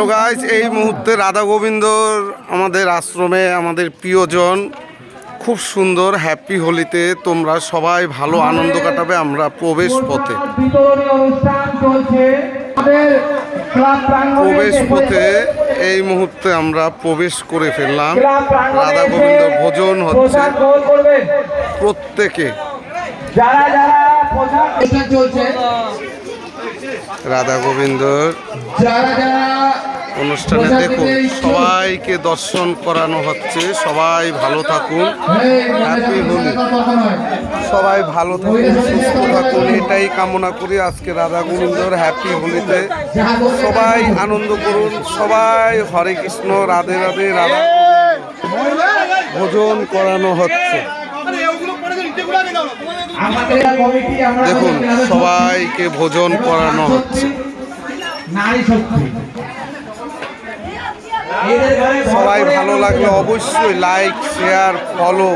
Hello guys এই মুহূর্তে রাধা গোবিন্দর আমাদের আশ্রমে আমাদের প্রিয়জন খুব সুন্দর হ্যাপি হোলিতে তোমরা সবাই ভালো আনন্দ কাটাবে আমরা প্রবেশ পথে। প্রবেশ পথে এই মুহূর্তে আমরা প্রবেশ করে ফেললাম। রাধা গোবিন্দ ভোজন হচ্ছে। প্রত্যেকে। রাধা গোবিন্দর যারা অনুষ্ঠানে দেখুন সবাইকে দর্শন করানো হচ্ছে সবাই ভালো থাকুন হ্যাপি হোলি। সবাই ভালো থাকুন সুস্থ থাকুন এটাই কামনা করি আজকে রাধা গোবিন্দর হ্যাপি হোলিতে। সবাই আনন্দ করুন সবাই হরে কৃষ্ণ রাধে রাধে রাধা ভোজন করানো হচ্ছে। দেখুন সবাইকে ভোজন করানো হচ্ছে। নারী শক্তি। সবাই ভালো। লাগলে অবশ্যই লাইক শেয়ার ফলো